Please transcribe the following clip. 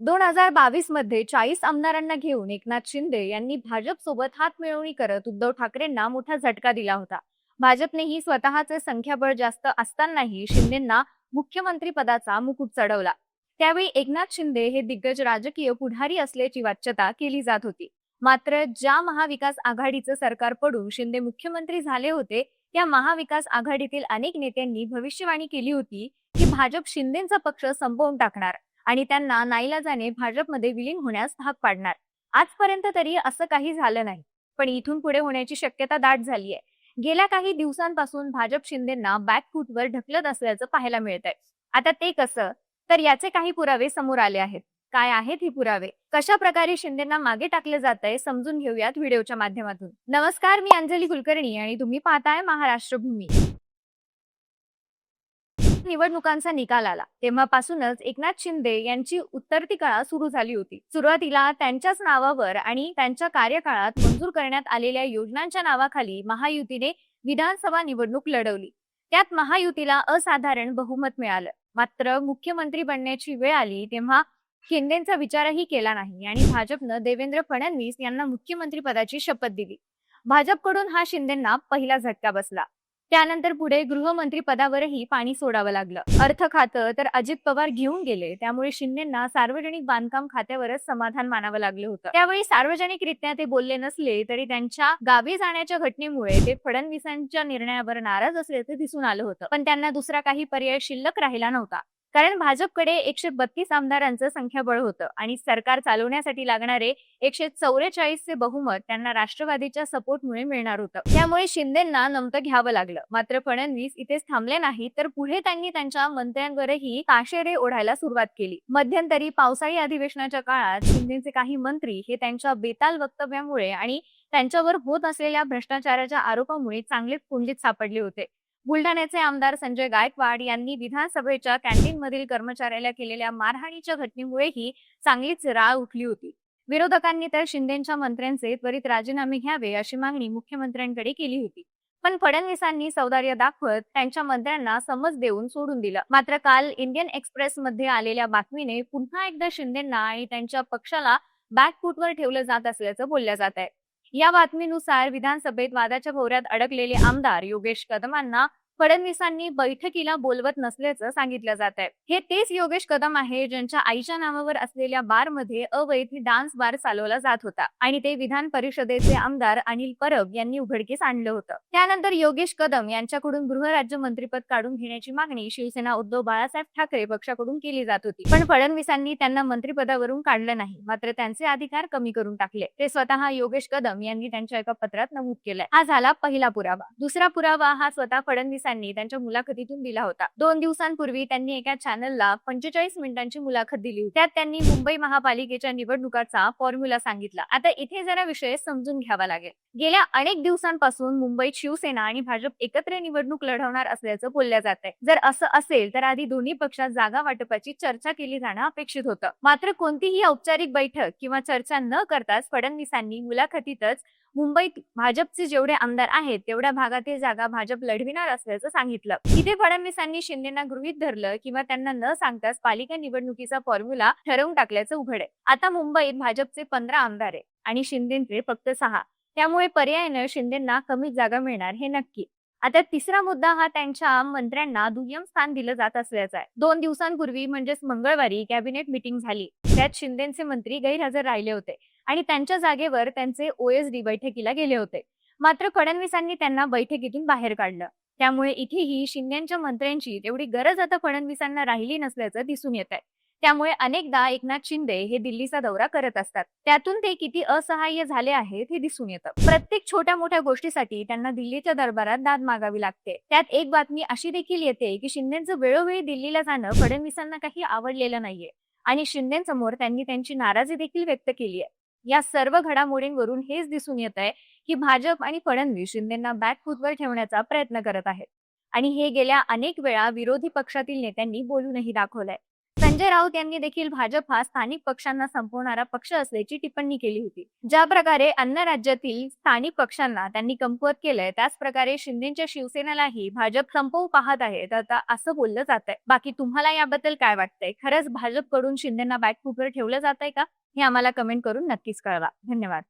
दोन हजार बावीसमध्ये चाळीस आमदारांना घेऊन एकनाथ शिंदे यांनी भाजप सोबत हात मिळवणी करत उद्धव ठाकरेंना मोठा झटका दिला होता. भाजपनेही स्वतःचे संख्याबळ जास्त असतानाही शिंदेंना मुख्यमंत्री पदाचा मुकुट चढवला. त्यावेळी एकनाथ शिंदे हे दिग्गज राजकीय पुढारी असल्याची वाच्यता केली जात होती. मात्र ज्या महाविकास आघाडीचं सरकार पडून शिंदे मुख्यमंत्री झाले होते त्या महाविकास आघाडीतील अनेक नेत्यांनी भविष्यवाणी केली होती की भाजप शिंदेचा पक्ष संपवून टाकणार. आणि त्यांना नाईलाजाने भाजपमध्ये विलीन होण्यास भाग पाडणार. आजपर्यंत तरी असं काही झालं नाही पण इथून पुढे होण्याची शक्यता दाट झाली आहे. गेल्या काही दिवसांपासून भाजप शिंदेना बॅकफूटवर ढकलत असल्याचं पाहायला मिळत आहे आता ते कसं? तर याचे काही पुरावे समोर आले आहेत. काय आहेत हे पुरावे? कशा प्रकारे शिंदेना मागे टाकले जात आहे समजून घेऊयात व्हिडिओच्या माध्यमातून. नमस्कार मी अंजली कुलकर्णी आणि तुम्ही पाहताय महाराष्ट्र भूमी निवडणुकांचा निकाल आला. तेव्हापासूनच एकनाथ शिंदे यांची उत्तरती काळा सुरू झाली होती. सुरुवातीला त्यांच्याच नावावर आणि त्यांच्या कार्यकाळात मंजूर करण्यात आलेल्या योजनांच्या नावाखाली महायुतीने विधानसभा निवडणूक लढवली. त्यात महायुतीला असाधारण बहुमत मिळालं. मात्र मुख्यमंत्री बनण्याची वेळ आली तेव्हा शिंदेचा विचारही केला नाही आणि भाजपनं देवेंद्र फडणवीस यांना मुख्यमंत्री पदाची शपथ दिली. भाजपकडून हा शिंदेना पहिला झटका बसला. त्यानंतर पुढे गृहमंत्री पदावरही पाणी सोडावं लागलं. अर्थ खातं तर अजित पवार घेऊन गेले. त्यामुळे शिंदेना सार्वजनिक बांधकाम खात्यावरच समाधान मानावं लागलं होतं. त्यावेळी सार्वजनिकरित्या ते बोलले नसले तरी त्यांच्या गावी जाण्याच्या घटनेमुळे ते फडणवीसांच्या निर्णयावर नाराज असल्याचं दिसून आलं होतं. पण त्यांना दुसरा काही पर्याय शिल्लक राहिला नव्हता. कारण भाजपकडे एकशे बत्तीस आमदारांचं संख्याबळ होतं आणि सरकार चालवण्यासाठी लागणारे एकशे चौवेचाळीसचे बहुमत त्यांना राष्ट्रवादीच्या सपोर्टमुळे मिळणार होतं. त्यामुळे शिंदेना नमतं घ्यावं लागलं. मात्र फडणवीस इथेच थांबले नाही तर पुढे त्यांनी त्यांच्या मंत्र्यांवरही ताशेरे ओढायला सुरुवात केली. मध्यंतरी पावसाळी अधिवेशनाच्या काळात शिंदेचे काही मंत्री हे त्यांच्या बेताल वक्तव्यामुळे आणि त्यांच्यावर होत असलेल्या भ्रष्टाचाराच्या आरोपामुळे चांगले कुंडीत सापडले होते. बुलढाण्याचे आमदार संजय गायकवाड यांनी विधानसभेच्या कॅन्टीन मधील कर्मचाऱ्याला केलेल्या मारहाणीच्या घटनेमुळेही चांगलीच राळ उठली होती. विरोधकांनी तर शिंदेच्या मंत्र्यांचे त्वरित राजीनामे घ्यावे अशी मागणी मुख्यमंत्र्यांकडे केली होती. पण फडणवीसांनी सौदार्य दाखवत त्यांच्या मंत्र्यांना समज देऊन सोडून दिलं. मात्र काल इंडियन एक्सप्रेस मध्ये आलेल्या बातमीने पुन्हा एकदा शिंदेना आणि त्यांच्या पक्षाला बॅकफूटवर ठेवलं जात असल्याचं बोललं जात आहे. या बातमीनुसार विधानसभेत वादाच्या भोवऱ्यात अडकलेले आमदार योगेश कदमांना फडणवीसांनी बैठकीला बोलवत नसल्याचं सांगितलं जात आहे हे तेच योगेश कदम आहे ज्यांच्या आईच्या नावावर असलेल्या बारमध्ये अवैध डान्स बार चालवला जात होता आणि ते विधान परिषदेचे आमदार अनिल परब यांनी उघडकीस आणलं होतं. त्यानंतर योगेश कदम यांच्याकडून गृहराज्य मंत्रीपद काढून घेण्याची मागणी शिवसेना उद्धव बाळासाहेब ठाकरे पक्षाकडून केली जात होती. पण फडणवीसांनी त्यांना मंत्रिपदावरून काढलं नाही मात्र त्यांचे अधिकार कमी करून टाकले. ते स्वतः योगेश कदम यांनी त्यांच्या एका पत्रात नमूद केलंय. हा झाला पहिला पुरावा. दुसरा पुरावा हा स्वतः फडणवीस पोलिसांनी त्यांच्या मुलाखतीतून दिला होता. दोन दिवसांपूर्वी त्यांनी एका चॅनलला पंचेचाळीस मिनिटांची मुलाखत दिली होती. त्यात त्यांनी मुंबई महापालिकेच्या निवडणुकाचा फॉर्म्युला सांगितला. आता इथे जरा विषय समजून घ्यावा लागेल. गेल्या अनेक दिवसांपासून मुंबईत शिवसेना आणि भाजप एकत्र निवडणूक लढवणार असल्याचं बोलल्या जात आहे. जर असं असेल तर आधी दोन्ही पक्षात जागा वाटपाची चर्चा केली जाणं अपेक्षित होतं. मात्र कोणतीही औपचारिक बैठक किंवा चर्चा न करताच फडणवीसांनी मुलाखतीतच मुंबईत भाजपचे जेवढे आमदार आहेत तेवढ्या भागातील जागा भाजप लढविणार असल्याचं सांगितलं. इथे फडणवीसांनी शिंदेना गृहीत धरलं किंवा त्यांना न सांगताच पालिका निवडणुकीचा फॉर्म्युला ठरवून टाकल्याचं उघड आहे. आता मुंबईत भाजपचे पंधरा आमदार आहे आणि शिंदेचे फक्त सहा. त्यामुळे पर्यायानं शिंदेना कमी जागा मिळणार हे नक्की. आता तिसरा मुद्दा हा त्यांच्या मंत्र्यांना दुय्यम स्थान दिलं जात असल्याचा आहे. दोन दिवसांपूर्वी म्हणजेच मंगळवारी कॅबिनेट मिटिंग झाली. त्यात शिंदेचे मंत्री गैरहजर राहिले होते. आणि त्यांच्या जागेवर त्यांचे ओएसडी बैठकीला गेले होते. मात्र फडणवीसांनी त्यांना बैठकीतून बाहेर काढलं. त्यामुळे इथेही शिंदेच्या मंत्र्यांची तेवढी गरज आता फडणवीसांना राहिली नसल्याचं दिसून येत आहे त्यामुळे अनेकदा एकनाथ शिंदे हे दिल्लीचा दौरा करत असतात. त्यातून ते किती असहाय्य झाले आहेत हे दिसून येतं. प्रत्येक छोट्या मोठ्या गोष्टीसाठी त्यांना दिल्लीच्या दरबारात दाद मागावी लागते. त्यात एक बातमी अशी देखील येते की शिंदेचं वेळोवेळी दिल्लीला जाणं फडणवीसांना काही आवडलेलं नाहीये. आणि शिंदेसमोर त्यांनी त्यांची नाराजी देखील व्यक्त केली आहे या सर्व घडामोडींवरून हेच दिसून येत आहे की भाजप आणि फडणवीस शिंदेना बॅकफूटवर ठेवण्याचा प्रयत्न करत आहेत. आणि हे गेल्या अनेक वेळा विरोधी पक्षातील नेत्यांनी बोलूनही दाखवलंय. संजय राऊत यांनी देखील भाजप हा स्थानिक पक्षांना संपवणारा पक्ष असल्याची टिप्पणी केली होती. ज्या प्रकारे अन्य राज्यातील स्थानिक पक्षांना त्यांनी कमकुवत केलंय त्याच प्रकारे शिंदेच्या शिवसेनेलाही भाजप संपवू पाहत आहे. तर आता असं बोललं जात आहे बाकी तुम्हाला याबद्दल काय वाटतंय? खरंच भाजपकडून शिंदेना बॅकफूटवर ठेवलं जात आहे का? हे आम्हाला कमेंट करून नक्कीच कळवा. धन्यवाद.